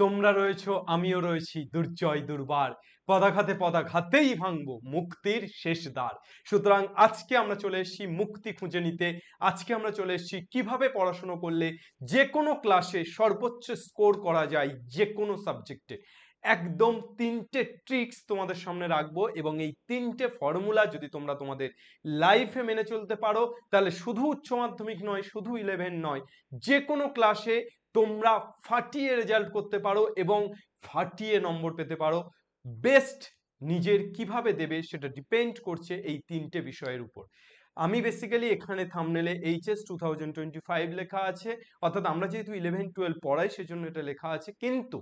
তোমরা রয়েছো, আমিও রয়েছি, দুর্জয় দুর্বার। পদাঘাতে পদাঘাতেই ভাঙবো মুক্তির শেষ দ্বার। সুতরাং আজকে আমরা চলে এসেছি মুক্তি খুঁজে নিতে। আজকে আমরা চলে এসেছি কীভাবে পড়াশুনো করলে যে কোনো ক্লাসে সর্বোচ্চ স্কোর করা যায় যে কোনো সাবজেক্টে একদম তিনটে ট্রিক্স তোমাদের সামনে রাখব এবং এই তিনটে ফর্মুলা যদি তোমরা তোমাদের লাইফে মেনে চলতে পারো, তাহলে শুধু উচ্চ মাধ্যমিক নয়, শুধু ইলেভেন নয়, যে কোনো ক্লাসে তোমরা ফাটিয়ে রেজাল্ট করতে পারো এবং ফাটিয়ে নম্বর পেতে পারো। বেস্ট নিজের কীভাবে দেবে সেটা ডিপেন্ড করছে এই তিনটে বিষয়ের উপর। আমি বেসিক্যালি এখানে থামনেলে HS two thousand twenty five লেখা আছে, অর্থাৎ আমরা যেহেতু ইলেভেন টুয়েলভ পড়াই সেজন্য এটা লেখা আছে, কিন্তু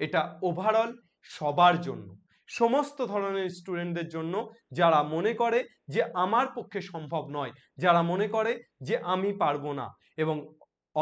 এটা ওভারঅল সবার জন্য, সমস্ত ধরনের স্টুডেন্টদের জন্য যারা মনে করে যে আমার পক্ষে সম্ভব নয়, যারা মনে করে যে আমি পারব না এবং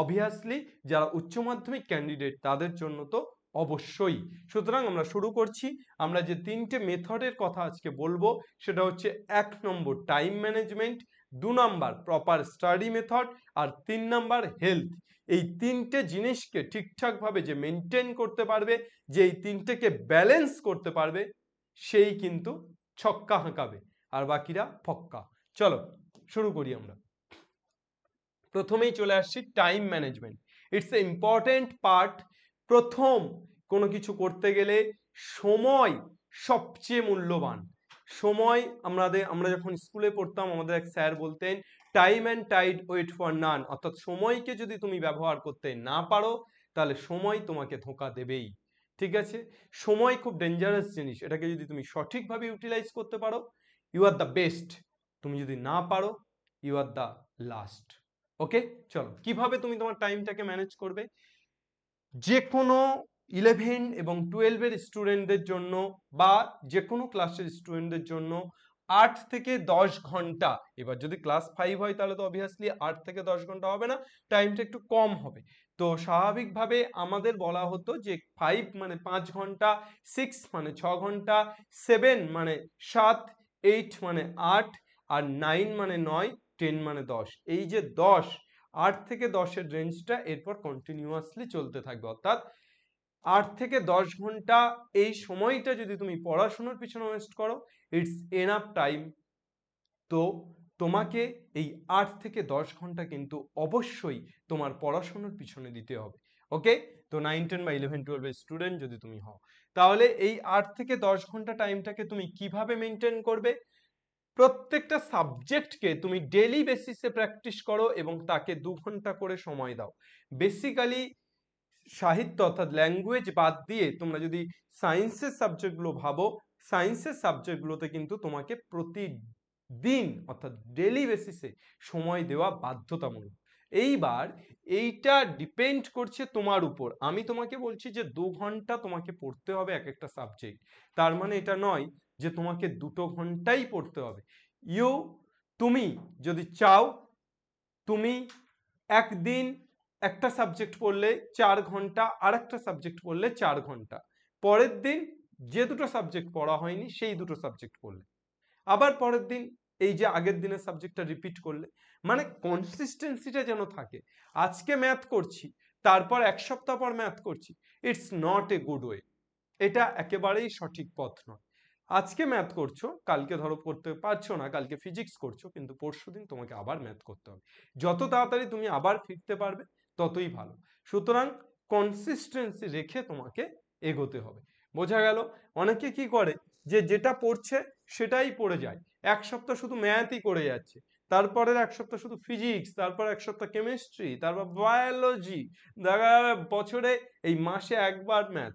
অবভিয়াসলি যারা উচ্চ মাধ্যমিক ক্যান্ডিডেট তাদের জন্য তো অবশ্যই। সুতরাং আমরা শুরু করছি। আমরা যে তিনটে মেথডের কথা আজকে বলব, সেটা হচ্ছে এক নম্বর টাইম ম্যানেজমেন্ট দু নম্বর প্রপার স্টাডি মেথড আর তিন নম্বর হেলথ এই তিনটে জিনিসকে ঠিকঠাকভাবে যে মেনটেন করতে পারবে, যে এই তিনটেকে ব্যালেন্স করতে পারবে, সেই কিন্তু ছক্কা হাঁকাবে। আর বাকিরা ফক্কা। চলো, শুরু করি আমরা। প্রথমেই চলে আসছি time management it's a important part প্রথম কোনো কিছু করতে গেলে সময় সবচেয়ে মূল্যবান। সময় আমাদের, আমরা যখন স্কুলে পড়তাম, আমাদের এক স্যার বলতেন time and tide wait for none অর্থাৎ সময়কে যদি তুমি ব্যবহার করতে না পারো, তাহলে সময় তোমাকে ধোকা দেবেই। ঠিক আছে? সময় খুব ডেঞ্জারাস জিনিস। এটাকে যদি তুমি সঠিকভাবে ইউটিলাইজ করতে পারো ইউ আর দ্য বেস্ট তুমি যদি না পারো you are the last okay? চলো, কীভাবে তুমি তোমার টাইমটাকে ম্যানেজ করবে? যে কোনো ইলেভেন এবং টুয়েলভের স্টুডেন্টদের জন্য বা যে কোনো ক্লাসের স্টুডেন্টদের জন্য আট থেকে দশ ঘণ্টা, এবার যদি ক্লাস ফাইভ হয় তাহলে তো অবভিয়াসলি আট থেকে দশ ঘণ্টা হবে না, টাইমটা একটু কম হবে। তো স্বাভাবিকভাবে আমাদের বলা হতো যে ফাইভ মানে পাঁচ ঘণ্টা সিক্স মানে ছ ঘণ্টা সেভেন মানে সাত এইট মানে আট, আর নাইন মানে নয় টেন মানে দশ। এই যে দশ, আট থেকে দশের রেঞ্জটা এরপর কন্টিনিউয়াসলি চলতে থাকবে। অর্থাৎ আট থেকে দশ ঘণ্টা এই সময়টা যদি তুমি পড়াশোনার পিছনে ওয়েস্ট করো ইটস এনাফ টাইম তো তোমাকে এই আট থেকে দশ ঘণ্টা কিন্তু অবশ্যই তোমার পড়াশোনার পিছনে দিতে হবে। ওকে? তো নাইন টেন বা ইলেভেন টুয়েলভের স্টুডেন্ট যদি তুমি হও। তাহলে এই আট থেকে দশ ঘণ্টা টাইমটাকে তুমি কীভাবে মেনটেন করবে? প্রত্যেকটা সাবজেক্টকে তুমি ডেলি বেসিসে প্র্যাকটিস করো এবং তাকে দু ঘণ্টা করে সময় দাও। বেসিক্যালি সাহিত্য অর্থাৎ ল্যাঙ্গুয়েজ বাদ দিয়ে তোমরা যদি সায়েন্সের সাবজেক্টগুলো ভাবো, সায়েন্সের সাবজেক্টগুলোতে কিন্তু তোমাকে প্রতিদিন অর্থাৎ ডেলি বেসিসে সময় দেওয়া বাধ্যতামূলক। এইবার এইটা ডিপেন্ড করছে তোমার উপর। আমি তোমাকে বলছি যে দু ঘণ্টা তোমাকে পড়তে হবে এক একটা সাবজেক্ট। তার মানে এটা নয় যে তোমাকে দুটো ঘন্টাই পড়তে হবে। ইউ, তুমি যদি চাও, তুমি একদিন একটা সাবজেক্ট পড়লে চার ঘণ্টা আর একটা সাবজেক্ট পড়লে চার ঘণ্টা। পরের দিন যে দুটো সাবজেক্ট পড়া হয়নি, সেই দুটো সাবজেক্ট পড়লে। আবার পরের দিন এই যে আগের দিনের সাবজেক্টটা রিপিট করলে মানে কনসিস্টেন্সিটা যেন থাকে। আজকে ম্যাথ করছি, তারপর এক সপ্তাহ পর ম্যাথ করছি it's not a good way এটা একেবারেই সঠিক পথ নয়। আজকে ম্যাথ করছ, কালকে ধরো করতে পারছ না, কালকে ফিজিক্স করছ, কিন্তু পরশু দিন তোমাকে আবার ম্যাথ করতে হবে। যত তাড়াতাড়ি তুমি আবার ফিরতে পারবে, ততই ভালো। সুতরাং কনসিস্টেন্সি রেখে তোমাকে এগোতে হবে। বোঝা গেল? অনেকে কি করে? যে যেটা পড়ছে সেটাই পড়ে যায়। এক সপ্তাহ শুধু ম্যাথই করে যাচ্ছে, তারপরের এক সপ্তাহ শুধু ফিজিক্স তারপর এক সপ্তাহ কেমিস্ট্রি তারপর বায়োলজি দেখা বছরে এই মাসে একবার ম্যাথ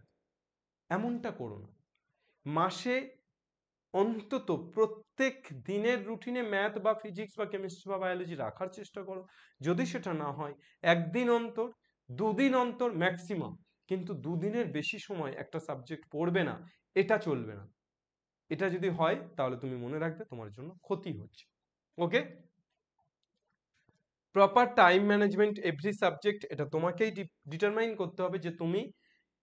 এমনটা করো না। মাসে অন্তত প্রত্যেক দিনের রুটিনে ম্যাথ বা ফিজিক্স বা কেমিস্ট্রি বা বায়োলজি রাখার চেষ্টা করো। যদি সেটা না হয়, একদিন অন্তর, দুদিন অন্তর ম্যাক্সিমাম কিন্তু দুদিনের বেশি সময় একটা সাবজেক্ট পড়বে না, এটা চলবে না। এটা যদি হয়, তাহলে তুমি মনে রাখবে তোমার জন্য ক্ষতি হচ্ছে। Okay? Proper time management every subject এটা তোমাকেই ডিটারমাইন করতে হবে যে তুমি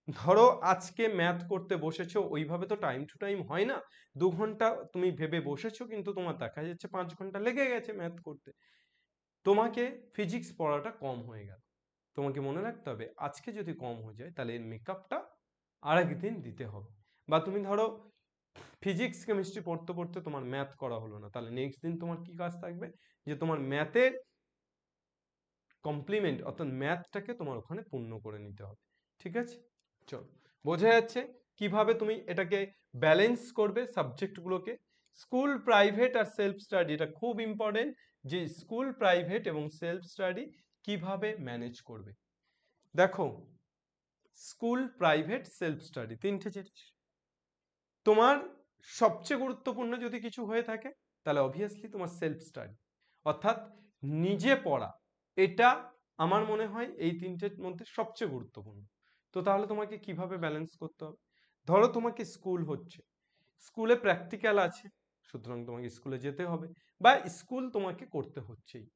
ধরো আজকে ম্যাথ করতে বসেছো, ওইভাবে তো টাইম টু টাইম হয় না। দু ঘণ্টা তুমি ভেবে বসেছো, কিন্তু তোমার দেখা যাচ্ছে পাঁচ ঘণ্টা লেগে গেছে ম্যাথ করতে। তোমাকে ফিজিক্স পড়াটা কম হয়ে গেল। তোমাকে মনে রাখতে হবে, আজকে যদি কম হয়ে যায়, তাহলে এর মেকআপটা আরেক দিন দিতে হবে। বা তুমি ধরো ফিজিক্স কেমিস্ট্রি পড়তে পড়তে তোমার ম্যাথ করা হলো না, তাহলে নেক্সট দিন তোমার কি কাজ থাকবে? যে তোমার ম্যাথের কমপ্লিমেন্ট অর্থাৎ ম্যাথটাকে তোমার ওখানে পূর্ণ করে নিতে হবে। ঠিক আছে? চলো। বোঝা যাচ্ছে কীভাবে তুমি এটাকে ব্যালেন্স করবে সাবজেক্টগুলোকে স্কুল প্রাইভেট আর সেলফ স্টাডি এটা খুব ইম্পর্টেন্ট যে স্কুল প্রাইভেট এবং সেলফ স্টাডি কীভাবে ম্যানেজ করবে। দেখো স্কুল প্রাইভেট সেলফ স্টাডি তিনটে জিনিস। তোমার সবচেয়ে গুরুত্বপূর্ণ যদি কিছু হয়ে থাকে, তাহলে অবভিয়াসলি তোমার সেলফ স্টাডি অর্থাৎ নিজে পড়া, এটা আমার মনে হয় এই তিনটের মধ্যে সবচেয়ে গুরুত্বপূর্ণ। তো তাহলে তোমাকে কীভাবে ব্যালেন্স করতে হবে? ধরো তোমাকে স্কুল হচ্ছে। স্কুলে প্র্যাকটিক্যাল আছে, সুতরাং তোমাকে স্কুলে যেতে হবে বা স্কুল তোমাকে করতে হচ্ছেই।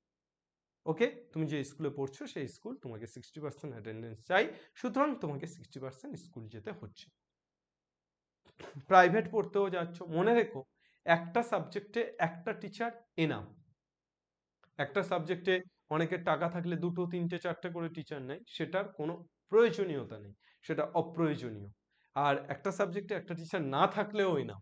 ওকে তুমি যে স্কুলে পড়ছো, সেই স্কুল তোমাকে সিক্সটি পার্সেন্ট অ্যাটেন্ডেন্স চাই, সুতরাং তোমাকে সিক্সটি পার্সেন্ট স্কুল যেতে হচ্ছে। প্রাইভেট পড়তেও যাচ্ছ। মনে রেখো, একটা সাবজেক্টে একটা টিচার এনাম একটা সাবজেক্টে অনেকের টাকা থাকলে দুটো, তিনটে, চারটে করে টিচার নেয়, সেটার কোনো প্রয়োজনীয়তা নেই, সেটা অপ্রয়োজনীয়। আর একটা সাবজেক্টে একটা টিচার না থাকলেও না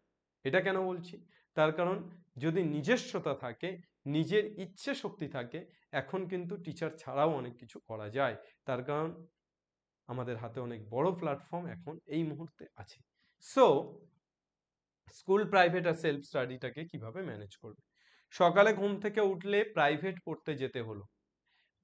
এটা কেন বলছি? তার কারণ যদি নিজস্বতা থাকে, নিজের ইচ্ছে শক্তি থাকে, এখন কিন্তু টিচার ছাড়াও অনেক কিছু করা যায়। তার কারণ আমাদের হাতে অনেক বড় প্ল্যাটফর্ম এখন এই মুহূর্তে আছে। সো স্কুল প্রাইভেট আর সেলফ স্টাডিটাকে কীভাবে ম্যানেজ করবে? সকালে ঘুম থেকে উঠলে প্রাইভেট পড়তে যেতে হলো।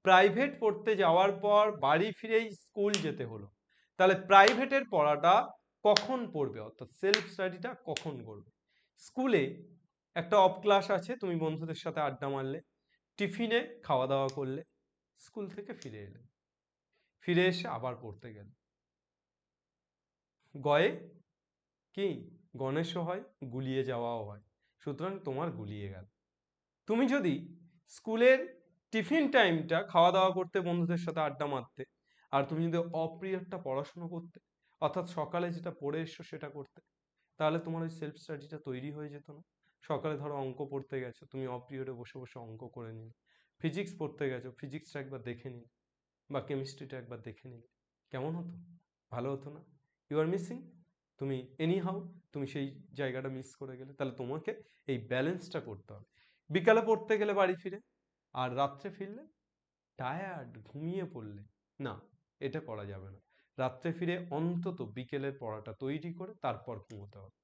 প্রাইভেট পড়তে যাওয়ার পর বাড়ি ফিরেই স্কুল যেতে হলো। তাহলে প্রাইভেটের পড়াটা কখন পড়বে? অর্থাৎ সেলফ স্টাডিটা কখন করবে? স্কুলে একটা অফ ক্লাস আছে, তুমি বন্ধুদের সাথে আড্ডা মারলে টিফিনে খাওয়া দাওয়া করলে স্কুল থেকে ফিরে এলে। ফিরে এসে আবার পড়তে গেলে। গয়ে কি? গণেশও হয়, গুলিয়ে যাওয়াও হয়। সুতরাং তোমার গুলিয়ে গেল। তুমি যদি স্কুলের টিফিন টাইমটা খাওয়া দাওয়া করতে, বন্ধুদের সাথে আড্ডা মারতে, আর তুমি যদি অপ্রিয়টা পড়াশুনো করতে, অর্থাৎ সকালে যেটা পড়ে এসছো সেটা করতে, তাহলে তোমার ওই সেলফ স্টাডিটা তৈরি হয়ে যেত না। সকালে ধরো অঙ্ক পড়তে গেছো, তুমি অপ্রিয়ডে বসে বসে অঙ্ক করে নিলে। ফিজিক্স পড়তে গেছো ফিজিক্সটা একবার দেখে নিলে, বা কেমিস্ট্রিটা একবার দেখে নিলে। কেমন হতো? ভালো হতো না? ইউ আর মিসিং তুমি এনি হাউ তুমি সেই জায়গাটা মিস করে গেলে, তাহলে তোমাকে এই ব্যালেন্সটা করতে হবে। বিকালে পড়তে গেলে বাড়ি ফিরে আর রাত্রে ফিরলে টায়ার্ড ঘুমিয়ে পড়লে, না, এটা করা যাবে না। রাত্রে ফিরে অন্তত বিকেলের পড়াটা তৈরি করে তারপর ঘুমোতে হবে।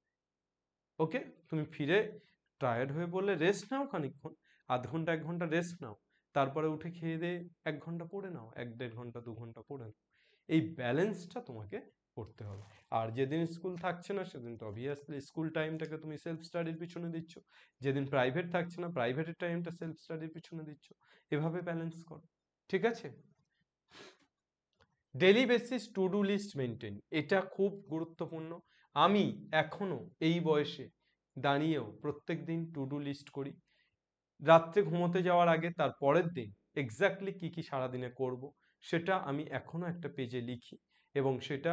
ওকে? তুমি ফিরে টায়ার্ড হয়ে পড়লে রেস্ট নাও খানিকক্ষণ, আধ ঘণ্টা, এক ঘণ্টা রেস্ট নাও। তারপরে উঠে খেয়ে দিয়ে এক ঘণ্টা পড়ে নাও, এক দেড় ঘণ্টা, দু ঘণ্টা পড়ে নাও। এই ব্যালেন্সটা তোমাকে করতে হবে। আর যেদিন স্কুল থাকছে না, সেদিন তো অবভিয়াসলি স্কুল টাইমটাকে তুমি সেলফ স্টাডির পিছনে দিচ্ছ। যেদিন প্রাইভেট থাকছে না প্রাইভেটের টাইমটা সেলফ স্টাডির পিছনে দিচ্ছ। এভাবে ব্যালেন্স করো। ঠিক আছে? Daily basis to do list maintain এটা খুব গুরুত্বপূর্ণ। আমি এখনও এই বয়সে দাঁড়িয়েও প্রত্যেক দিন টু ডু লিস্ট করি। রাত্রে ঘুমোতে যাওয়ার আগে তার পরের দিন এক্স্যাক্টলি কী কী সারাদিনে করব, সেটা আমি এখনও একটা পেজে লিখি এবং সেটা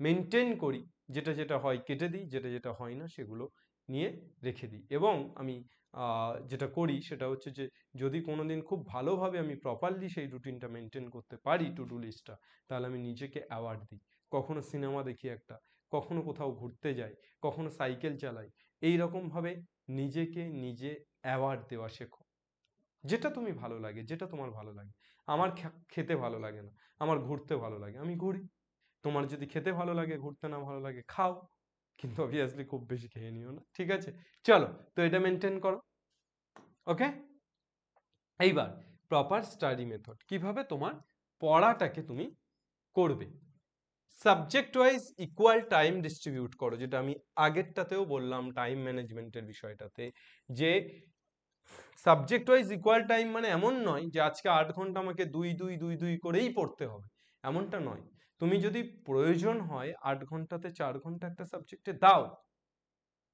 মেনটেন করি। যেটা যেটা হয় কেটে দিই, যেটা যেটা হয় না সেগুলো নিয়ে রেখে দিই। এবং আমি যেটা করি সেটা হচ্ছে যে, যদি কোনোদিন খুব ভালোভাবে আমি প্রপারলি সেই রুটিনটা মেনটেন করতে পারি টু ডু লিস্টটা তাহলে আমি নিজেকে অ্যাওয়ার্ড দিই। কখনো সিনেমা দেখি একটা, কখনো কোথাও ঘুরতে যাই, কখনো সাইকেল চালাই এই রকমভাবে নিজেকে নিজে অ্যাওয়ার্ড দেওয়া শেখো। যেটা তুমি ভালো লাগে, যেটা তোমার ভালো লাগে। আমার খেতে ভালো লাগে না, আমার ঘুরতে ভালো লাগে, আমি ঘুরি। তোমার যদি খেতে ভালো লাগে, ঘুরতে না ভালো লাগে, খাও। কিন্তু অবভিয়াসলি খুব বেশি খেয়ে নিও না, ঠিক আছে? চলো, তো এটা মেনটেন করো ওকে এইবার প্রপার স্টাডি মেথড কীভাবে তোমার পড়াটাকে তুমি করবে। Subject wise equal time distribute করো, যেটা আমি আগেরটাতেও বললাম টাইম ম্যানেজমেন্টের বিষয়টাতে, যে সাবজেক্ট ওয়াইজ ইকুয়াল টাইম মানে এমন নয় যে আজকে আট ঘণ্টা আমাকে দুই দুই দুই দুই করেই পড়তে হবে। এমনটা নয়। তুমি যদি প্রয়োজন হয় আট ঘন্টাতে চার ঘণ্টা একটা সাবজেক্টে দাও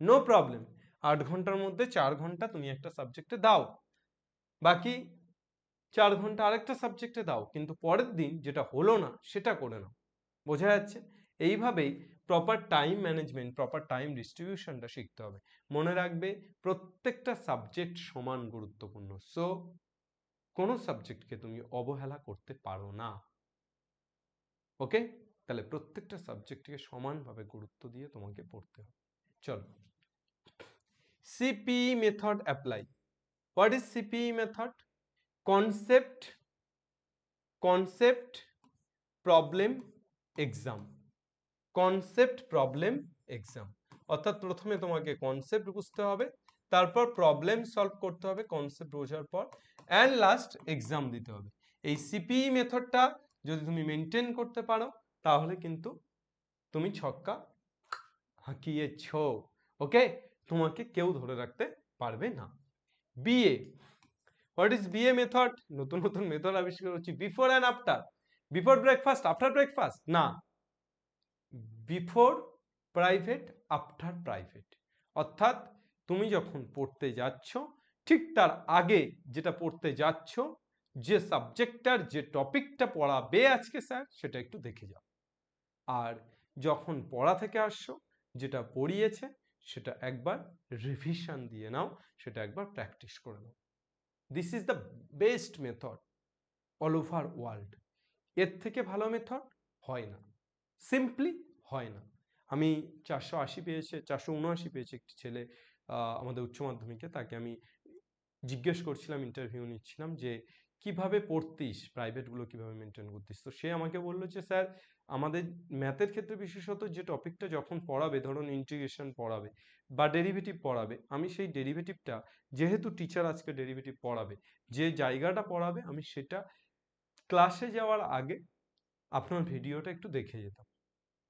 নো প্রবলেম আট ঘণ্টার মধ্যে চার ঘণ্টা তুমি একটা সাবজেক্টে দাও। বাকি চার ঘণ্টা আরেকটা সাবজেক্টে দাও, কিন্তু পরের দিন যেটা হলো না, সেটা করে নাও। বোঝা যাচ্ছে? এইভাবেই proper time management proper time ডিস্ট্রিবিউশনটা শিখতে হবে। মনে রাখবে, প্রত্যেকটা সাবজেক্ট সমান গুরুত্বপূর্ণ। সো কোনো সাবজেক্টকে তুমি অবহেলা করতে পারো না। ওকে? তাহলে প্রত্যেকটা সাবজেক্টকে সমানভাবে গুরুত্ব দিয়ে তোমাকে পড়তে হবে। চলো। CP method apply what is CP method concept concept problem exam concept problem exam অর্থাৎ প্রথমে তোমাকে কনসেপ্ট বুঝতে হবে, তারপর প্রবলেম সলভ করতে হবে কনসেপ্ট বোঝার পর অ্যান্ড লাস্ট এক্সাম দিতে হবে। এই সিপিই মেথডটা যদি তুমি মেনটেন করতে পারো, তাহলে কিন্তু তুমি ছক্কা হাঁকিয়েছ। ওকে? তোমাকে কেউ ধরে রাখতে পারবে না। BA what is BA method নতুন নতুন মেথড আবিষ্কার করছি। Before and after before breakfast after breakfast না। বিফোর প্রাইভেট আফটার প্রাইভেট অর্থাৎ তুমি যখন পড়তে যাচ্ছ, ঠিক তার আগে যেটা পড়তে যাচ্ছ যে সাবজেক্টটার যে টপিকটা পড়াবে আজকে স্যার সেটা একটু দেখে যাও। আর যখন পড়া থেকে আসছো, যেটা পড়িয়েছে, সেটা একবার রিভিশন দিয়ে নাও, সেটা একবার প্র্যাকটিস করে নাও। This is the best method all over world এর থেকে ভালো মেথড হয় না। সিম্পলি হয় না। আমি চারশো আশি পেয়েছে, চারশো উনআশি পেয়েছে একটি ছেলে আমাদের উচ্চ মাধ্যমিকে, তাকে আমি জিজ্ঞেস করছিলাম ইন্টারভিউ নিচ্ছিলাম যে কীভাবে পড়তিস? প্রাইভেটগুলো কীভাবে মেনটেন করতিস? তো সে আমাকে বলল যে, স্যার, আমাদের ম্যাথের ক্ষেত্রে বিশেষত যে টপিকটা যখন পড়াবে, ধরুন ইন্টিগ্রেশন পড়াবে বা ডেরিভেটিভ পড়াবে, আমি সেই ডেরিভেটিভটা যেহেতু টিচার আজকে ডেরিভেটিভ পড়াবে, যে জায়গাটা পড়াবে, আমি সেটা ক্লাসে যাওয়ার আগে আপনার ভিডিওটা একটু দেখে যেতাম।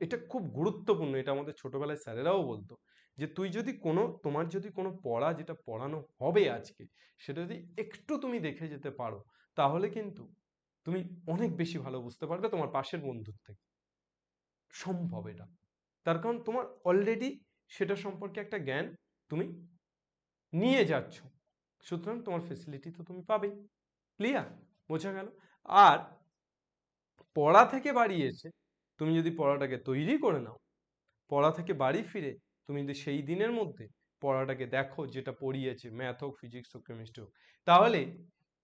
এটা খুব গুরুত্বপূর্ণ, এটা আমাদের ছোটবেলায় স্যারেরাও বলতো, যে তুই যদি কোনো, তোমার যদি কোনো পড়া যেটা পড়ানো হবে আজকে, সেটা যদি একটু তুমি দেখে যেতে পারো তাহলে কিন্তু তুমি অনেক বেশি ভালো বুঝতে পারবে তোমার পাশের বন্ধুর থেকে। সম্ভব এটা। তার কারণ তোমার অলরেডি সেটা সম্পর্কে একটা জ্ঞান তুমি নিয়ে যাচ্ছ। সুতরাং তোমার ফেসিলিটি তো তুমি পাবেই। ক্লিয়ার বোঝা গেল? আর পড়া থেকে বাড়ি এসে তুমি যদি পড়াটাকে তৈরি করে নাও, পড়া থেকে বাড়ি ফিরে তুমি যদি সেই দিনের মধ্যে পড়াটাকে দেখো যেটা পড়িয়েছে ম্যাথ হোক ফিজিক্স হোক কেমিস্ট্রি হোক, তাহলে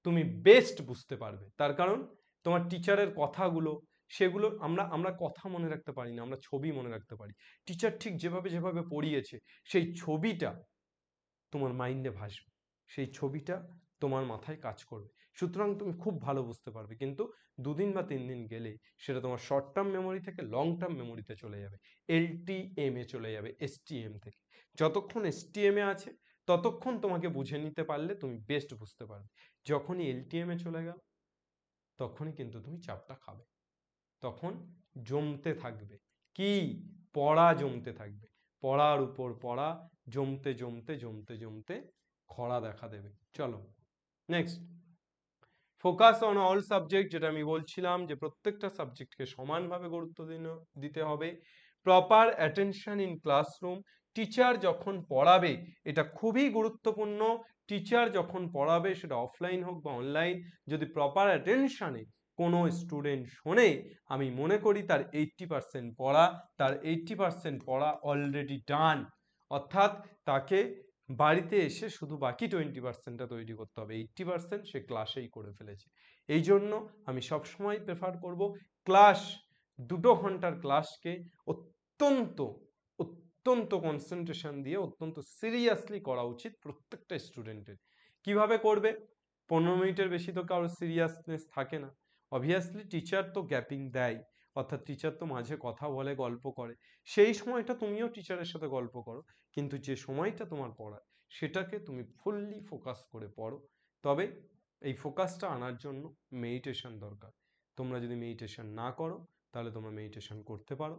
তুমি বেস্ট বুঝতে পারবে। তার কারণ তোমার টিচারের কথাগুলো, সেগুলো আমরা আমরা কথা মনে রাখতে পারি না, আমরা ছবি মনে রাখতে পারি। টিচার ঠিক যেভাবে যেভাবে পড়িয়েছে, সেই ছবিটা তোমার মাইন্ডে ভাসবে। সেই ছবিটা তোমার মাথায় কাজ করবে। সুতরাং তুমি খুব ভালো বুঝতে পারবে। কিন্তু দুদিন বা তিন দিন গেলে সেটা তোমার শর্ট টার্ম মেমোরি থেকে লং টার্ম মেমোরিতে চলে যাবে। এলটিএম এ চলে যাবে এসটিএম থেকে। যতক্ষণ এসটিএম এ আছে ততক্ষণ তোমাকে বুঝে নিতে পারলে তুমি বেস্ট বুঝতে পারবে। যখনই এলটিএমে চলে গেল, তখনই কিন্তু তুমি চাপটা খাবে। তখন জমতে থাকবে। কি? পড়া জমতে থাকবে। পড়ার উপর পড়া, জমতে জমতে জমতে জমতে খরা দেখা দেবে। চলো next focus on all subject যেটা আমি বলছিলাম যে প্রত্যেকটা সাবজেক্টকে সমানভাবে গুরুত্ব দিতে হবে। Proper attention in classroom teacher যখন পড়াবে, এটা খুবই গুরুত্বপূর্ণ। টিচার যখন পড়াবে, সেটা অফলাইন হোক বা অনলাইন যদি প্রপার অ্যাটেনশানে কোনো স্টুডেন্ট শোনে, আমি মনে করি তার এইট্টি পার্সেন্ট পড়া, তার এইট্টি পার্সেন্ট পড়া অলরেডি ডান অর্থাৎ তাকে বাড়িতে এসে শুধু বাকি টোয়েন্টি পার্সেন্টটা তৈরি করতে হবে। এইট্টি পার্সেন্ট সে ক্লাসেই করে ফেলেছে। এই জন্য আমি সবসময় প্রেফার করব ক্লাস দুটো ঘণ্টার ক্লাসকে অত্যন্ত অত্যন্ত কনসেন্ট্রেশন দিয়ে অত্যন্ত সিরিয়াসলি করা উচিত প্রত্যেকটা স্টুডেন্টের কীভাবে করবে? পনেরো মিনিটের বেশি তো কারোর সিরিয়াসনেস থাকে না। অবভিয়াসলি টিচার তো গ্যাপিং দেয়, অর্থাৎ টিচার তো মাঝে কথা বলে, গল্প করে। সেই সময়টা তুমিও টিচারের সাথে গল্প করো, কিন্তু যে সময়টা তোমার পড়ার, সেটাকে তুমি ফুললি ফোকাস করে পড়ো। তবে এই ফোকাসটা আনার জন্য মেডিটেশন দরকার। তোমরা যদি মেডিটেশন না করো, তাহলে তোমরা মেডিটেশন করতে পারো।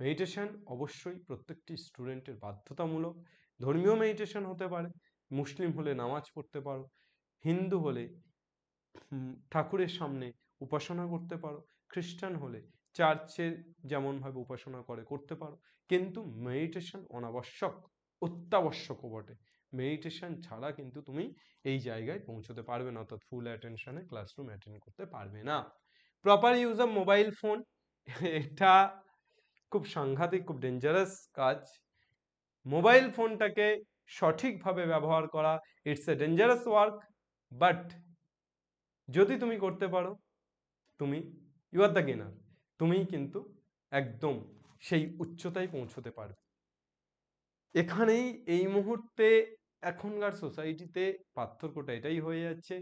মেডিটেশন অবশ্যই প্রত্যেকটি স্টুডেন্টের বাধ্যতামূলক। ধর্মীয় মেডিটেশন হতে পারে, মুসলিম হলে নামাজ পড়তে পারো, হিন্দু হলে ঠাকুরের সামনে উপাসনা করতে পারো, খ্রিস্টান হলে চার্চে যেমনভাবে উপাসনা করে, করতে পারো। কিন্তু মেডিটেশন অনাবশ্যক অত্যাবশ্যকও বটে। মেডিটেশন ছাড়া কিন্তু তুমি এই জায়গায় পৌঁছতে পারবে না, অর্থাৎ ফুল অ্যাটেনশনে ক্লাসরুম অ্যাটেন্ড করতে পারবে না। Proper use of mobile phone এটা খুব সাংঘাতিক, খুব ডেঞ্জারাস কাজ। মোবাইল ফোনটাকে সঠিকভাবে ব্যবহার করা it's a dangerous work but যদি তুমি করতে পারো, তুমি ইউ আর দ্য গেনার তুমি কিন্তু একদম সেই উচ্চতায় পৌঁছতে পারবে। এখানেই এই মুহূর্তে এখনকার সোসাইটিতে পার্থক্যটা এটাই হয়ে যাচ্ছে।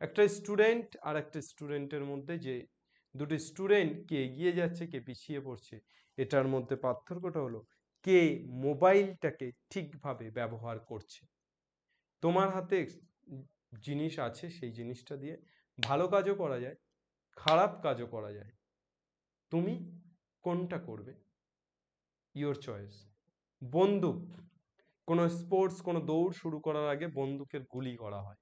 একটা স্টুডেন্ট আর একটা স্টুডেন্টের মধ্যে যে দুটি স্টুডেন্ট কে এগিয়ে যাচ্ছে, কে পিছিয়ে পড়ছে, এটার মধ্যে পার্থক্যটা হলো, কে মোবাইলটাকে ঠিকভাবে ব্যবহার করছে। তোমার হাতে জিনিস আছে, সেই জিনিসটা দিয়ে ভালো কাজও করা যায়, খারাপ কাজও করা যায়। তুমি কোনটা করবে? ইওর চয়েস বন্দুক। কোনো স্পোর্টস কোনো দৌড় শুরু করার আগে বন্দুকের গুলি করা হয়।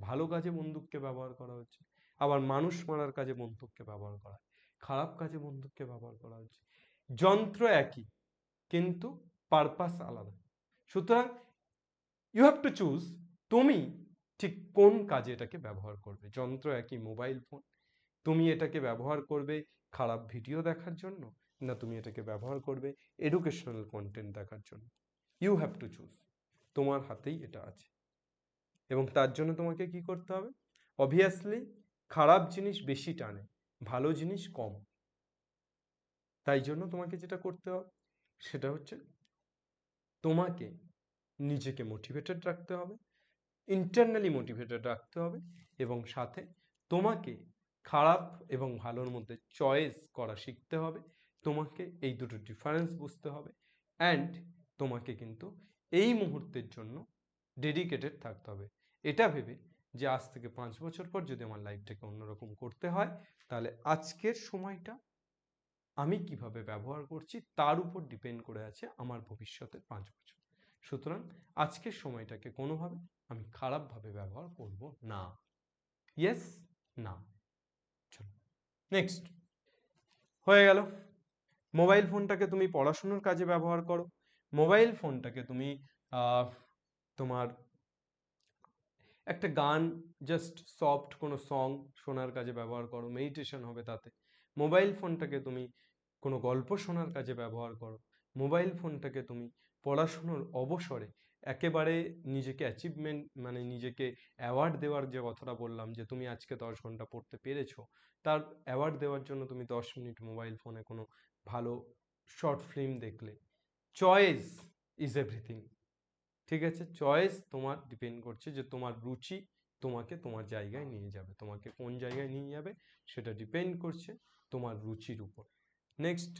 ভালো কাজে বন্দুককে ব্যবহার করা হচ্ছে। আবার মানুষ মারার কাজে বন্দুককে ব্যবহার করা হয়। খারাপ কাজে বন্দুককে ব্যবহার করা হচ্ছে। যন্ত্র একই, কিন্তু পারপাস আলাদা। সুতরাং ইউ হ্যাভ টু চুজ তুমি ঠিক কোন কাজে এটাকে ব্যবহার করবে। যন্ত্র একই মোবাইল ফোন তুমি এটাকে ব্যবহার করবে খারাপ ভিডিও দেখার জন্য না তুমি এটাকে ব্যবহার করবে এডুকেশনাল কন্টেন্ট দেখার জন্য। ইউ হ্যাভ টু চুজ তোমার হাতেই এটা আছে। এবং তার জন্য তোমাকে কি করতে হবে? অবভিয়াসলি খারাপ জিনিস বেশি টানে, ভালো জিনিস কম। তাই জন্য তোমাকে যেটা করতে হবে, সেটা হচ্ছে তোমাকে নিজেকে মোটিভেটেড রাখতে হবে ইন্টারনালি মোটিভেটেড রাখতে হবে এবং সাথে তোমাকে খারাপ এবং ভালোর মধ্যে চয়েস করা শিখতে হবে, তোমাকে এই দুটো ডিফারেন্স বুঝতে হবে অ্যান্ড তোমাকে কিন্তু এই মুহূর্তের জন্য ডেডিকেটেড থাকতে হবে। এটা ভেবে যে আজ থেকে পাঁচ বছর পর যদি আমার লাইফটাকে অন্যরকম করতে হয়, তাহলে আজকের সময়টা আমি কীভাবে ব্যবহার করছি তার উপর ডিপেন্ড করে আছে আমার ভবিষ্যতের পাঁচ বছর। সুতরাং আজকের সময়টাকে কোনোভাবে আমি খারাপভাবে ব্যবহার করব না। ইয়েস না। চলো নেক্সট হয়ে গেল। মোবাইল ফোনটাকে তুমি পড়াশুনোর কাজে ব্যবহার করো। মোবাইল ফোনটাকে তুমি তোমার একটা গান জাস্ট সফট কোনো সং শোনার কাজে ব্যবহার করো মেডিটেশন হবে তাতে। মোবাইল ফোনটাকে তুমি কোনো গল্প শোনার কাজে ব্যবহার করো মোবাইল ফোনটাকে তুমি পড়াশুনোর অবসরে একেবারে নিজেকে অ্যাচিভমেন্ট মানে নিজেকে অ্যাওয়ার্ড দেওয়ার যে কথাটা বললাম যে, তুমি আজকে দশ ঘণ্টা পড়তে পেরেছ। তার অ্যাওয়ার্ড দেওয়ার জন্য তুমি দশ মিনিট মোবাইল ফোনে কোনো ভালো শর্ট ফিল্ম দেখলে। চয়েস ইজ এভরিথিং ঠিক আছে? চয়েস তোমার ডিপেন্ড করছে যে তোমার রুচি তোমাকে তোমার জায়গায় নিয়ে যাবে। তোমাকে কোন জায়গায় নিয়ে যাবে সেটা ডিপেন্ড করছে তোমার রুচির উপর। নেক্সট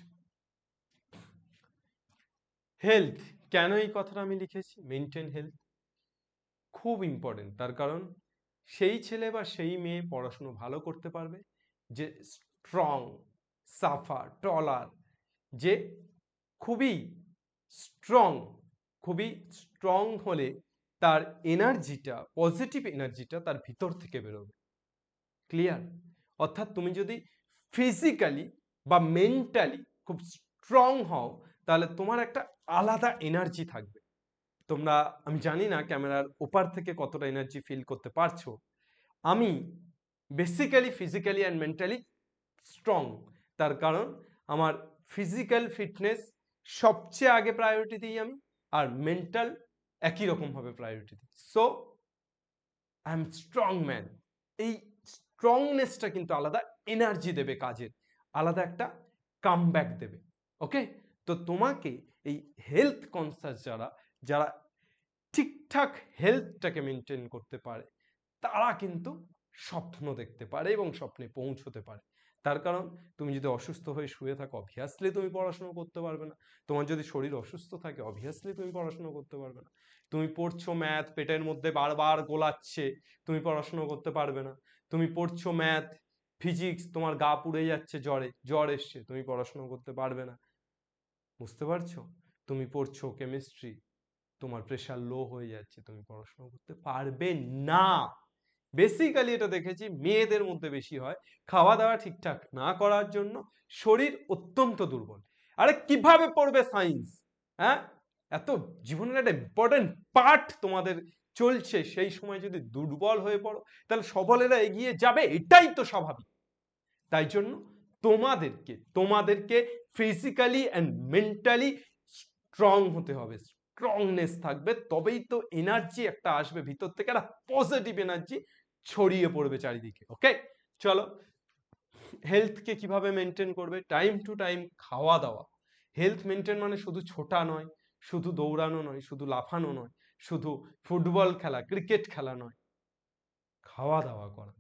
হেলথ কেন এই কথাটা আমি লিখেছি? মেনটেন হেলথ খুব ইম্পর্টেন্ট তার কারণ সেই ছেলে বা সেই মেয়ে পড়াশুনো ভালো করতে পারবে যে স্ট্রং সাফার টলার যে খুবই স্ট্রং খুবই স্ট্রং হলে তার এনার্জিটা পজিটিভ এনার্জিটা তার ভিতর থেকে বেরোবে। ক্লিয়ার অর্থাৎ তুমি যদি ফিজিক্যালি বা মেন্টালি খুব স্ট্রং হও, তাহলে তোমার একটা আলাদা এনার্জি থাকবে। তোমরা, আমি জানি না ক্যামেরার ওপার থেকে কতটা এনার্জি ফিল করতে পারছ। আমি basically physically and mentally strong তার কারণ, আমার ফিজিক্যাল ফিটনেস সবচেয়ে আগে প্রায়োরিটি দিই আমি। আর মেন্টাল একই রকমভাবে প্রায়োরিটি দিই so I am strong man এই স্ট্রংনেসটা কিন্তু আলাদা এনার্জি দেবে কাজের। আলাদা একটা কামব্যাক দেবে। ওকে তো তোমাকে এই হেলথ কনসাস যারা যারা ঠিকঠাক হেলথটাকে মেনটেন করতে পারে, তারা কিন্তু স্বপ্ন দেখতে পারে এবং স্বপ্নে পৌঁছতে পারে। তার কারণ তুমি যদি অসুস্থ হয়ে শুয়ে থাকো অবভিয়াসলি তুমি পড়াশোনা করতে পারবে না। তোমার যদি শরীর অসুস্থ থাকে অবভিয়াসলি তুমি পড়াশোনা করতে পারবে না। তুমি পড়ছো ম্যাথ পেটের মধ্যে বারবার গোলাচ্ছে, তুমি পড়াশোনা করতে পারবে না। তুমি পড়ছো ম্যাথ ফিজিক্স তোমার গা পুড়ে যাচ্ছে জ্বরে, জ্বর এসছে, তুমি পড়াশোনা করতে পারবে না। বুঝতে পারছ? তুমি পড়ছো কেমিস্ট্রি তোমার প্রেশার লো হয়ে যাচ্ছে, তুমি পড়াশোনা করতে পারবে না। বেসিক্যালি এটা দেখেছি মেয়েদের মধ্যে বেশি হয়। খাওয়া দাওয়া ঠিকঠাক না করার জন্য শরীর অত্যন্ত দুর্বল। আরে কীভাবে পড়বে সায়েন্স হ্যাঁ? এত জীবনের একটা ইম্পর্টেন্ট পার্ট তোমাদের চলছে, সেই সময় যদি দুর্বল হয়ে পড়ো, তাহলে সবলেরা এগিয়ে যাবে, এটাই তো স্বাভাবিক। তাই জন্য তোমাদেরকে তোমাদেরকে ফিজিক্যালি অ্যান্ড মেন্টালি স্ট্রং হতে হবে। স্ট্রংনেস থাকবে, তবেই তো এনার্জি একটা আসবে ভিতর থেকে, একটা পজিটিভ এনার্জি ছড়িয়ে পড়বে চারিদিকে ওকে চলো হেলথকে কীভাবে মেনটেন করবে? টাইম টু টাইম খাওয়া দাওয়া। হেলথ মেনটেন মানে শুধু ছোটা নয়, শুধু দৌড়ানো নয়, শুধু লাফানো নয়, শুধু ফুটবল খেলা ক্রিকেট খেলা নয়, খাওয়া দাওয়া করা।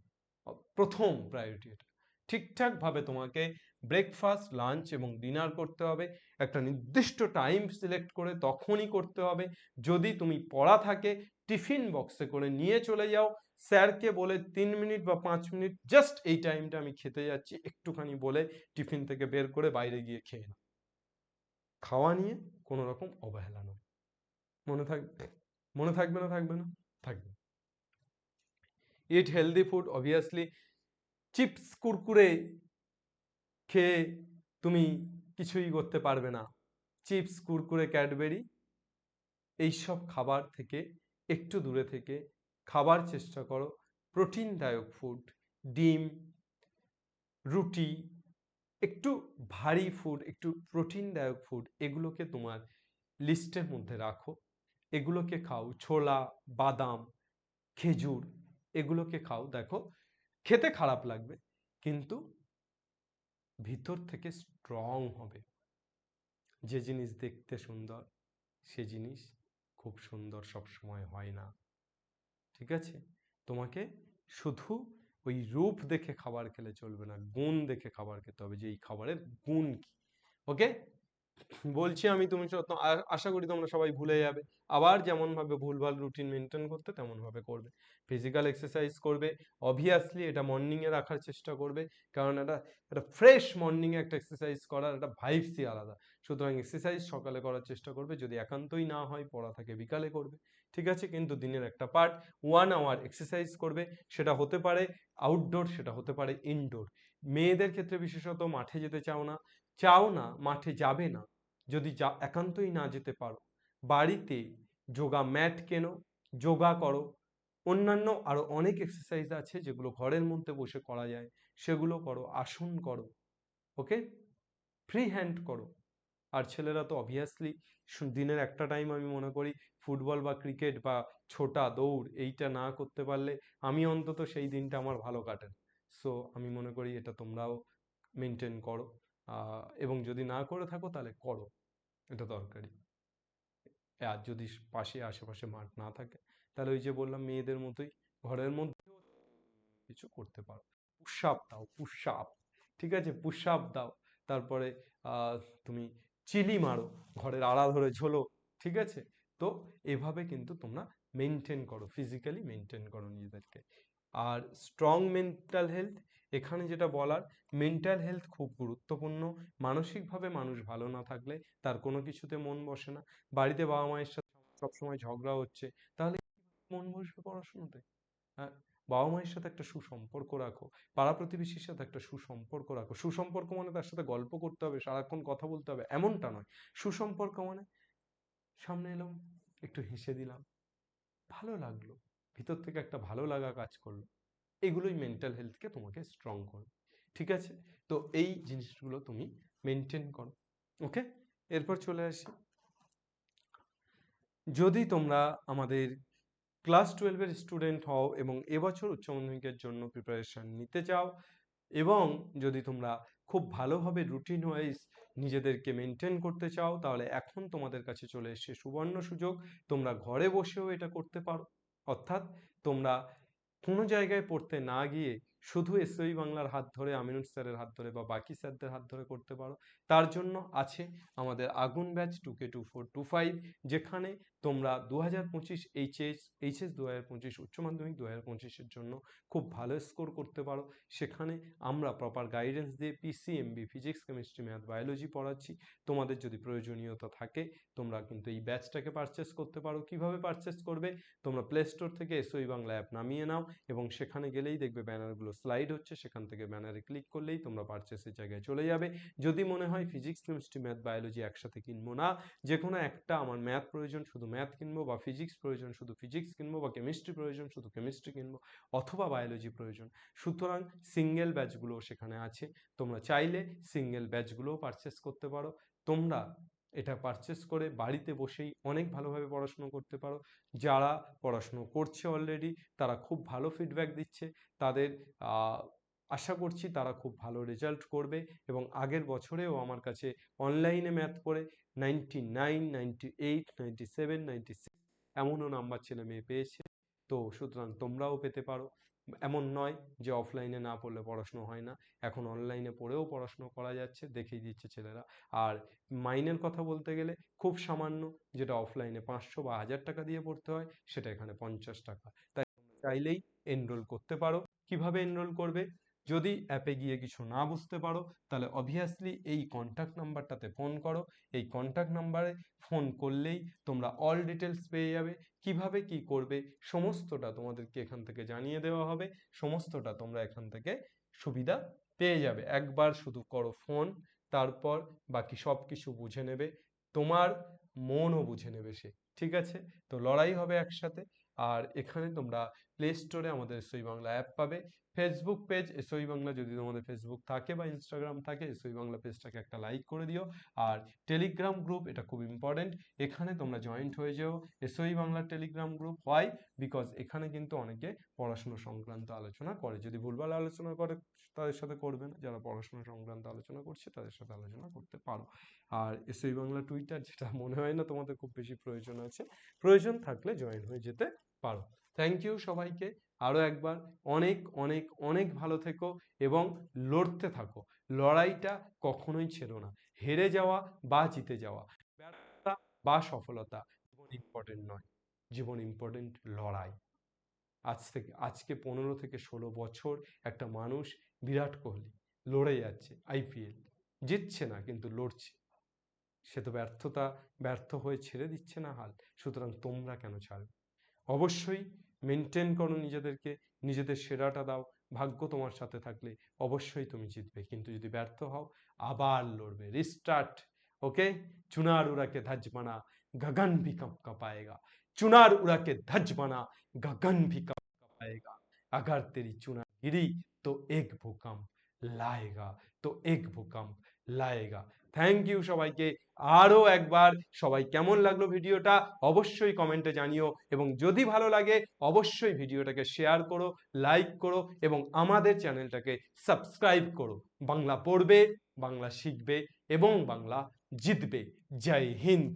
প্রথম প্রায়োরিটি এটা। ঠিকঠাকভাবে তোমাকে ব্রেকফাস্ট লাঞ্চ এবং ডিনার করতে হবে। একটা নির্দিষ্ট টাইম সিলেক্ট করে তখনই করতে হবে। যদি তুমি পড়া থাকে টিফিন বক্সে করে নিয়ে চলে যাও। স্যারকে বলে তিন মিনিট বা পাঁচ মিনিট জাস্ট এই টাইমটা আমি খেতে যাচ্ছি, একটুখানি বলে টিফিন থেকে বের করে বাইরে গিয়ে খেয়ে নাও। খাওয়া নিয়ে কোনো রকম অবহেলা নয়। মনে থাকবে মনে থাকবে না থাকবে না, থাকবে। Eat healthy food obviously chips Kurkure খেয়ে তুমি কিছুই করতে পারবে না। চিপস, কুরকুরে, ক্যাডবেরি এইসব খাবার থেকে একটু দূরে থেকে খাবার চেষ্টা করো। প্রোটিনদায়ক ফুড, ডিম, রুটি, একটু ভারী ফুড, একটু প্রোটিনদায়ক ফুড এগুলোকে তোমার লিস্টের মধ্যে রাখো। এগুলোকে খাও। ছোলা, বাদাম, খেজুর এগুলোকে খাও। দেখো, খেতে খারাপ লাগবে, কিন্তু ভিতর থেকে স্ট্রং হবে। যে জিনিস দেখতে সুন্দর, সে জিনিস খুব সুন্দর সব সময় হয় না। ঠিক আছে? তোমাকে শুধু ওই রূপ দেখে খাবার খেলে চলবে না, গুণ দেখে খাবার খেতে হবে যে এই খাবারের গুণ কি। ওকে বলছি আমি তুমি আশা করি তোমরা সবাই ভুলে যাবে। আবার যেমন ভাবে ভুলভাল রুটিন মেনটেন করতে তেমন ভাবে করবে। ফিজিক্যাল এক্সারসাইজ করবে অবভিয়াসলি এটা মর্নিং এ রাখার চেষ্টা করবে, কারণ এটা একটা ফ্রেশ মর্নিং এ একটা এক্সারসাইজ করার একটা ভাইবসই আলাদা। সুতরাং এক্সারসাইজ সকালে করার চেষ্টা করবে, যদি একান্তই না হয়, পড়া থাকে বিকালে করবে। ঠিক আছে? কিন্তু দিনের একটা পার্ট ওয়ান আওয়ার এক্সারসাইজ করবে, সেটা হতে পারে আউটডোর সেটা হতে পারে ইনডোর মেয়েদের ক্ষেত্রে বিশেষত মাঠে যেতে চাও না চাও না, মাঠে যাবে না। যদি যা, একান্তই না যেতে পারো, বাড়িতে যোগা ম্যাট কেনো, যোগা করো, অন্যান্য আরও অনেক এক্সারসাইজ আছে যেগুলো ঘরের মধ্যে বসে করা যায়, সেগুলো করো, আসন করো ওকে ফ্রি হ্যান্ড করো। আর ছেলেরা তো অবভিয়াসলি দিনের একটা টাইম আমি মনে করি ফুটবল বা ক্রিকেট বা ছোটা, দৌড়, এইটা না করতে পারলে আমি অন্তত সেই দিনটা আমার ভালো কাটে সো আমি মনে করি এটা তোমরাও মেনটেন করো। এবং যদি না করে থাকো তাহলে করো। এটা দরকারি। আর যদি পাশে আশেপাশে মাঠ না থাকে, তাহলে ওই যে বললাম মেয়েদের মতোই ঘরের মধ্যে কিছু করতে পারো। পুশ আপ দাও পুশ আপ ঠিক আছে? পুশ আপ দাও। তারপরে তুমি চিলি মারো, ঘরের আড়া ধরে ঝোলো, ঠিক আছে? তো এভাবে কিন্তু তোমরা মেনটেন করো ফিজিক্যালি মেনটেন করো নিজেদেরকে। আর স্ট্রং মেন্টাল হেলথ এখানে যেটা বলার মেন্টাল হেলথ খুব গুরুত্বপূর্ণ। মানসিকভাবে মানুষ ভালো না থাকলে তার কোনো কিছুতে মন বসে না। বাড়িতে বাবা মায়ের সাথে সবসময় ঝগড়া হচ্ছে, তাহলে মন বসবে পড়াশোনাতে? হ্যাঁ? বাবা মায়ের সাথে একটা সুসম্পর্ক রাখো, পাড়া প্রতিবেশীর সাথে একটা সুসম্পর্ক রাখো। সুসম্পর্ক মানে তার সাথে গল্প করতে হবে, সারাক্ষণ কথা বলতে হবে, এমনটা নয়। সুসম্পর্ক মানে সামনে এলাম একটু হেসে দিলাম। ভালো লাগল, ভিতর থেকে একটা ভালো লাগা কাজ করল। এগুলোই মেন্টাল হেলথকে তোমাকে স্ট্রং করবে ঠিক আছে? তো এই জিনিসগুলো তুমি মেনটেন করো। ওকে এরপর চলে আসি। যদি তোমরা আমাদের ক্লাস টুয়েলভের স্টুডেন্ট হও এবং এবছর উচ্চ মাধ্যমিকের জন্য প্রিপারেশন নিতে চাও এবং যদি তোমরা খুব ভালোভাবে রুটিন ওয়াইজ নিজেদেরকে মেনটেন করতে চাও তাহলে এখন তোমাদের কাছে চলে এসেছে সুবর্ণ সুযোগ। তোমরা ঘরে বসেও এটা করতে পারো। অর্থাৎ তোমরা কোনো জায়গায় পড়তে না গিয়ে শুধু এসওই বাংলার হাত ধরে, আমিনুল স্যারের হাত ধরে বা বাকি স্যারদের হাত ধরে করতে পারো। তার জন্য আছে আমাদের আগুন batch two K two four two five যেখানে তোমরা দু হাজার পঁচিশ এইচএস এইচএস দু হাজার পঁচিশ, উচ্চ মাধ্যমিক দু হাজার পঁচিশের জন্য খুব ভালো স্কোর করতে পারো। সেখানে আমরা প্রপার গাইডেন্স দিয়ে PCMB physics chemistry math biology পড়াচ্ছি। তোমাদের যদি প্রয়োজনীয়তা থাকে, তোমরা কিন্তু এই ব্যাচটাকে পারচেস করতে পারো। কীভাবে পারচেস করবে? তোমরা প্লে স্টোর থেকে এসওই বাংলা অ্যাপ নামিয়ে নাও এবং সেখানে গেলেই দেখবে ব্যানারগুলো স্লাইড হচ্ছে। সেখান থেকে ব্যানারে ক্লিক করলেই তোমরা পারচেসের জায়গায় চলে যাবে। যদি মনে হয় ফিজিক্স কেমিস্ট্রি ম্যাথ বায়োলজি একসাথে কিনবো না যে কোনো একটা আমার ম্যাথ প্রয়োজন শুধু ম্যাথ কিনবো বা ফিজিক্স প্রয়োজন, শুধু ফিজিক্স কিনবো বা কেমিস্ট্রি প্রয়োজন, শুধু কেমিস্ট্রি কিনবো অথবা বায়োলজি প্রয়োজন। সুতরাং সিঙ্গেল ব্যাচগুলো সেখানে আছে। তোমরা চাইলে সিঙ্গেল ব্যাচগুলোও পারচেস করতে পারো। তোমরা এটা পারচেস করে বাড়িতে বসেই অনেক ভালোভাবে পড়াশুনো করতে পারো। যারা পড়াশুনো করছে অলরেডি তারা খুব ভালো ফিডব্যাক দিচ্ছে। তাদের আশা করছি তারা খুব ভালো রেজাল্ট করবে এবং আগের বছরেও আমার কাছে অনলাইনে ম্যাথ করে ninety nine ninety eight ninety seven ninety six এমনও নাম্বার ছেলে মেয়ে পেয়েছে। তো সুতরাং তোমরাও পেতে পারো। এমন নয় যে অফলাইনে না পড়লে পড়াশুনো হয় না। এখন অনলাইনে পড়েও পড়াশুনো করা যাচ্ছে দেখিয়ে দিচ্ছে ছেলেরা। আর মাইনের কথা বলতে গেলে খুব সামান্য যেটা অফলাইনে পাঁচশো বা হাজার টাকা দিয়ে পড়তে হয়, সেটা এখানে পঞ্চাশ টাকা। তাই চাইলেই এনরোল করতে পারো। কীভাবে এনরোল করবে? যদি অ্যাপে গিয়ে কিছু না বুঝতে পারো, তাহলে অবভিয়াসলি এই কন্ট্যাক্ট নাম্বারটাতে ফোন করো। এই কন্ট্যাক্ট নাম্বারে ফোন করলেই তোমরা অল ডিটেলস পেয়ে যাবে। কীভাবে কি করবে, সমস্তটা তোমাদেরকে এখান থেকে জানিয়ে দেওয়া হবে। সমস্তটা তোমরা এখান থেকে সুবিধা পেয়ে যাবে। একবার শুধু করো ফোন তারপর বাকি সব কিছু বুঝে নেবে। তোমার মনও বুঝে নেবে সে। ঠিক আছে? তো লড়াই হবে একসাথে। আর এখানে তোমরা প্লে স্টোরে আমাদের এসওই বাংলা অ্যাপ পাবে। ফেসবুক পেজ এসওই বাংলা যদি তোমাদের ফেসবুক থাকে বা ইনস্টাগ্রাম থাকে এসওই বাংলা পেজটাকে একটা লাইক করে দিও। আর টেলিগ্রাম গ্রুপ এটা খুব ইম্পর্টেন্ট এখানে তোমরা জয়েন্ট হয়ে যেও। এসওই বাংলার টেলিগ্রাম গ্রুপ হয় বিকজ এখানে কিন্তু অনেকে পড়াশোনা সংক্রান্ত আলোচনা করে। যদি ভুলভাল আলোচনা করে, তাদের সাথে করবে না। যারা পড়াশোনা সংক্রান্ত আলোচনা করছে, তাদের সাথে আলোচনা করতে পারো। আর এসওই বাংলা টুইটার যেটা মনে হয় না তোমাদের খুব বেশি প্রয়োজন আছে, প্রয়োজন থাকলে জয়েন হয়ে যেতে পারো। থ্যাংক ইউ সবাইকে। আরও একবার অনেক অনেক অনেক ভালো থেকো এবং লড়তে থাকো। লড়াইটা কখনোই ছেড়ো না। হেরে যাওয়া বা জিতে যাওয়া। ব্যর্থতা বা সফলতা জীবন ইম্পর্টেন্ট নয়। জীবন ইম্পর্টেন্ট লড়াই। আজ থেকে, আজকে পনেরো থেকে ষোলো বছর একটা মানুষ বিরাট কোহলি লড়ে যাচ্ছে আইপিএল জিতছে না কিন্তু লড়ছে। সে তো ব্যর্থতা, ব্যর্থ হয়ে ছেড়ে দিচ্ছে না হাল। সুতরাং তোমরা কেন ছাড়বে? অবশ্যই মেনটেন করো নিজেদেরকে, নিজেদের সেরাটা দাও, ভাগ্য তোমার সাথে থাকলে অবশ্যই তুমি জিতবে। কিন্তু যদি ব্যর্থ হও, আবার লড়বে। রিস্টার্ট ওকে চুনার উড়াকে ধজ বানা গগন ভি কপ কপায়েগা। চুনার উড়াকে ধজ বানা গগন ভি কপ কপায়েগা। আগার তেরি চুনা গিরি, তো এক ভূকম্প লায়েগা, তো এক ভূকম্প লায়েগা। থ্যাংক ইউ সবাইকে। আরও একবার সবাই কেমন লাগল ভিডিওটা অবশ্যই কমেন্টে জানিও এবং যদি ভালো লাগে অবশ্যই ভিডিওটাকে শেয়ার করো লাইক করো এবং আমাদের চ্যানেলটাকে সাবস্ক্রাইব করো। বাংলা পড়বে, বাংলা শিখবে এবং বাংলা জিতবে। জয় হিন্দ।